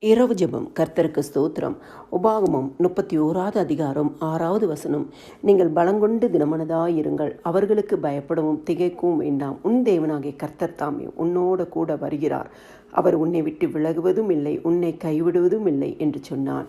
இரவு ஜெபம் கர்த்தருக்கு ஸ்தோத்திரம். உபாகமம் முப்பத்தி ஓராவது அதிகாரம் ஆறாவது வசனம். நீங்கள் பலங்கொண்டு தினமனதாயிருங்கள் அவர்களுக்கு பயப்படவும் திகைக்கவும் வேண்டாம். உன் தேவனாகிய கர்த்தர் தாமே உன்னோடு கூட வருகிறார். அவர் உன்னை விட்டு விலகுவதும் இல்லை உன்னை கைவிடுவதும் இல்லை என்று சொன்னான்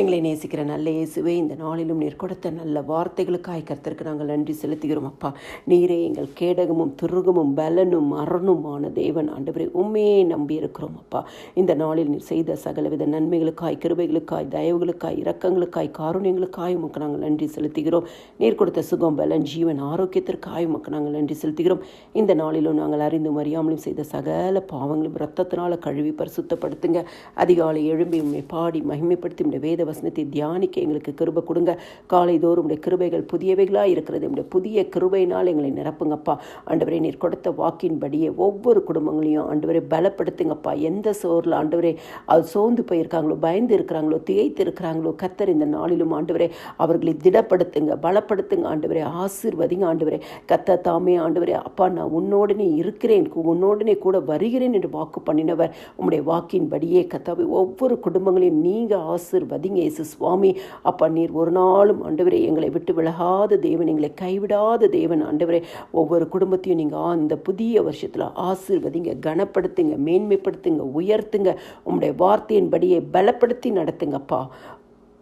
எங்களை நேசிக்கிற நல்ல இயேசுவே இந்த நாளிலும் நீர் கொடுத்த நல்ல வார்த்தைகளுக்காய் கருத்திற்கு நாங்கள் நன்றி செலுத்துகிறோம் அப்பா. நீரே எங்கள் கேடகமும் துருகமும் பலனும் மரணுமான தேவன் ஆண்டவரே உண்மையே நம்பி இருக்கிறோம் அப்பா. இந்த நாளில் நீர் செய்த சகலவித நன்மைகளுக்காய் கிருபைகளுக்காய் தயவுகளுக்காய் இரக்கங்களுக்காய் காரூணியங்களுக்காய் உமக்கு நாங்கள் நன்றி செலுத்துகிறோம். நீர் கொடுத்த சுகம் பலன் ஜீவன் ஆரோக்கியத்திற்காய் உமக்கு நாங்கள் நன்றி செலுத்துகிறோம். இந்த நாளிலும் நாங்கள் அறிந்தும் அறியாமலும் செய்த சகல பாவங்களும் ரத்தத்தினால் கழுவி பரிசுத்தப்படுத்துங்க. அதிகாலை எழும்பி உண்மை பாடி மகிமைப்படுத்தி வேத வசனத்தை தியானிக்க எங்களுக்கு கிருபை கொடுங்க. காலைதோறும் உடைய கிருபைகள் புதியவைகளாக இருக்கிறது. உடைய புதிய கிருபையினால் எங்களை நிரப்புங்கப்பா. ஆண்டவரே நீர் கொடுத்த வாக்கின்படியே ஒவ்வொரு குடும்பங்களையும் ஆண்டவரை பலப்படுத்துங்கப்பா. எந்த சோரில் ஆண்டவரே அது சோர்ந்து போயிருக்காங்களோ பயந்து இருக்கிறாங்களோ திகைத்து இருக்கிறாங்களோ கத்தர் இந்த நாளிலும் ஆண்டவரே அவர்களை திடப்படுத்துங்க பலப்படுத்துங்க ஆண்டவரே. ஆசீர்வதிங்க ஆண்டவரே. கத்த தாமே ஆண்டவரே அப்பா நான் உன்னோடனே இருக்கிறேன். உன்னோடனே கூட வருகிறேன் என்று வாக்கு பண்ணினவர். உம்முடைய வாக்கின்படியே கத்தாவை ஒவ்வொரு குடும்பங்களையும் நீங்கள் ஆசிர்வதிங்க. இயேசு சுவாமி. அப்பா நீர் ஒரு நாளும் ஆண்டவரே எங்களை விட்டு விலகாத தேவன் எங்களை கைவிடாத தேவன் ஆண்டவரே. ஒவ்வொரு குடும்பத்தையும் நீங்கள் அந்த புதிய வருஷத்தில் ஆசீர்வதிங்க கனப்படுத்துங்க மேன்மைப்படுத்துங்க உயர்த்துங்க. உங்களுடைய வார்த்தையின்படியே பலப்படுத்தி நடத்துங்கப்பா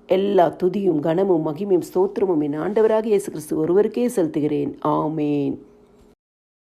எல்லா துதியும் கனமும் மகிமையும் ஸ்தோத்திரமும் என் ஆண்டவராக இயேசு கிறிஸ்து ஒருவருக்கே செலுத்துகிறேன். ஆமேன்.